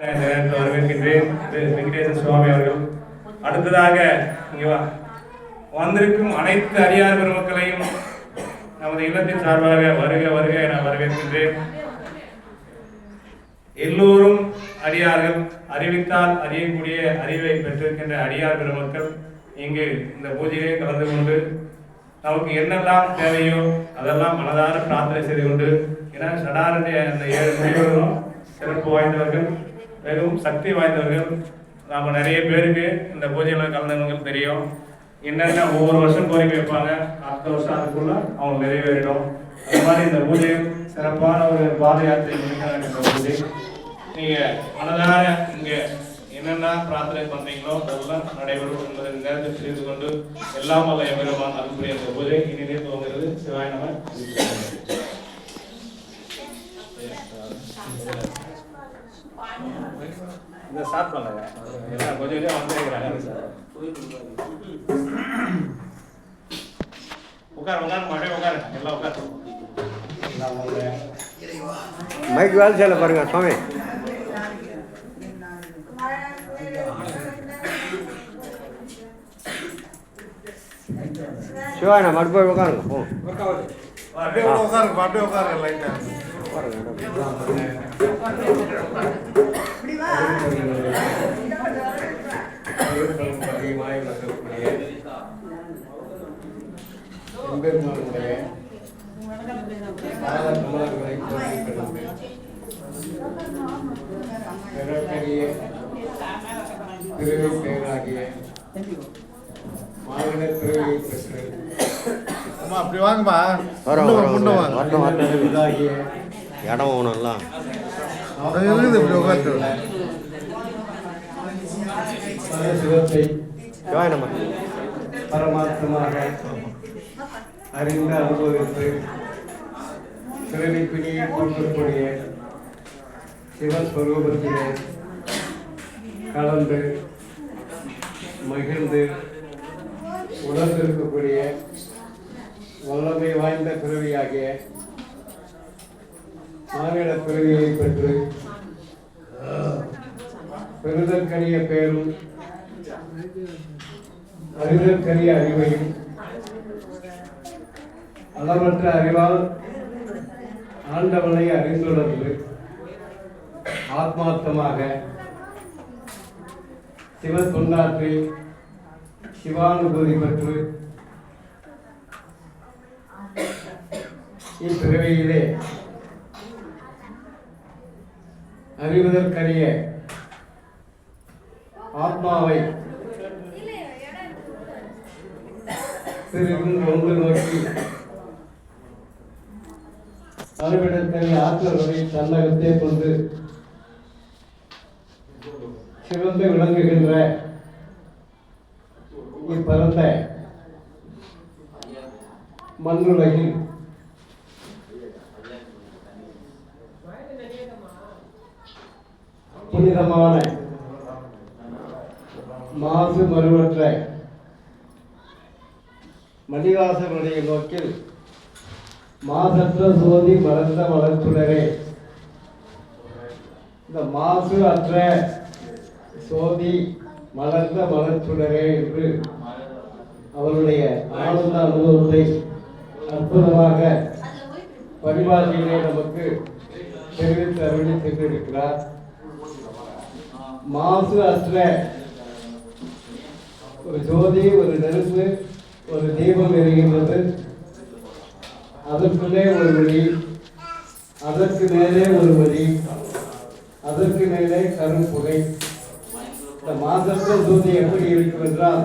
நேரத்தில் வரவேற்கின்றேன். திரு வெங்கடேசன் சுவாமி அவர்கள். அடுத்ததாக இங்கே வந்திருக்கும் அனைத்து அடியார் பெருமக்களையும் நமது இல்லத்தின் சார்பாக வருக வருக என வரவேற்கின்றேன். எல்லோரும் அடியார்கள். அறிவித்தால் அறியக்கூடிய அறிவை பெற்றிருக்கின்ற அடியார் பெருமக்கள் இங்கு இந்த பூஜையை கலந்து கொண்டு நமக்கு என்னெல்லாம் தேவையோ அதெல்லாம் மனதார பிரார்த்தனை செய்து கொண்டு ஏன்னா சடாரனுடைய அந்த ஏழு முனிவர்களும் சிறப்பு வாய்ந்தவர்கள். மிகவும் சக்தி வாய்ந்தவர்கள். நாம் நிறைய பேருக்கு இந்த பூஜையில் கலந்தவங்களுக்கு தெரியும். என்னென்ன ஒவ்வொரு வருஷம் கோரிக்கை வைப்பாங்க அடுத்த வருஷம் அதுக்குள்ள அவங்க நிறைவேறிடும். அது மாதிரி இந்த பூஜை சிறப்பான ஒரு பாத யாத்திரை நினைக்கிறாங்க இந்த பூஜை நீங்கள் மனதார இங்கே என்னென்ன பிரார்த்தனை பண்ணீங்களோ அதெல்லாம் நடைபெறும் என்பதை நேரத்தில் தெரிந்து கொண்டு எல்லாம் வல்ல எம்பெருமான் அருள்புரிய இந்த பூஜை இனிதே துவங்குகிறது. சிவாய நம்ம இந்த ஸ்டார்ட் பண்ணுங்க எல்லாம் கொஞ்சம் கொஞ்சம் வந்து உட்கார் உட்கார் மழை உட்காரு. எல்லாம் உட்காரு. மைக் வேலை செய்யல பாருங்க சுவாமி. சிவா அடுத்து போய் உட்காருங்க போ. அப்படியே உட்காருங்க அப்படியே உட்காருங்க லைட்டா. அதிகமாய் விளக்கக்கூடிய எம்பெருமானுடைய கமலங்களை பிறப்பெரிய திருவை பெயராகிய மாநில திருவையை பெற்று அப்படி வாங்கம்மா வரோம் வரோம் வரோம். இடம் வேணும்லாம் நம்ம பரமாத்மாக அறிந்து அனுபவித்து பிறவி பிணியை போற்றக்கூடிய சிவஸ்வரூபத்திலே கலந்து மகிழ்ந்து உணர்ந்திருக்கக்கூடிய வல்லமை வாய்ந்த பிறவியாகிய மானிட பிறவியை பெற்று பெறுதற்கரிய பெயரும் அறிதற்கரிய அறிவையும் அளவற்ற அறிவால் ஆண்டவனை அறிந்துணர்ந்து ஆத்மார்த்தமாக சிவ தொண்டாற்றி சிவானுபூதி பெற்று இப்பிறவியிலே அறிவதற்கரிய ஆத்மாவை சிறிதும் கொண்டு நோக்கி அறிவிடற்கரிய ஆற்றல்களை தன்னகத்தே கொண்டு சிறந்து விளங்குகின்ற இப்பரந்த மண்ணுலகில் புனிதமான மாசு மறுவற்ற மணிவாசனுடைய நோக்கில் மாசற்ற சோதி மலர்ந்த வளர்த்துடரே இந்த மாசு அற்ற சோதி மலர்ந்த மலர்ச்சுடரே என்று அவருடைய ஆனந்த அனுபவத்தை அற்புதமாக பரிபாலியிலே நமக்கு தெரிவித்து அருளி சென்றிருக்கிறார் மாசு அற்ற ஒரு ஜோதி ஒரு நெருப்பு ஒரு தீபம் எரிகின்றது. அதற்குள்ளே ஒரு வழி அதற்கு மேலே ஒரு வழி அதற்கு மேலே கரும்புகை இந்த மாசற்ற ஜோதி எப்படி இருக்கும் என்றால்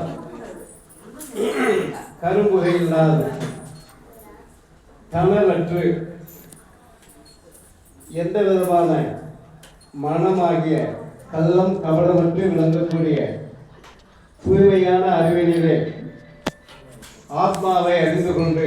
கரும்புகை இல்லாது தணலற்று எந்த விதமான மனமாகிய கள்ளம் கபடமற்று விளங்கக்கூடிய தூய்மையான அறிவினிலே ஆத்மாவை அறிந்து கொண்டு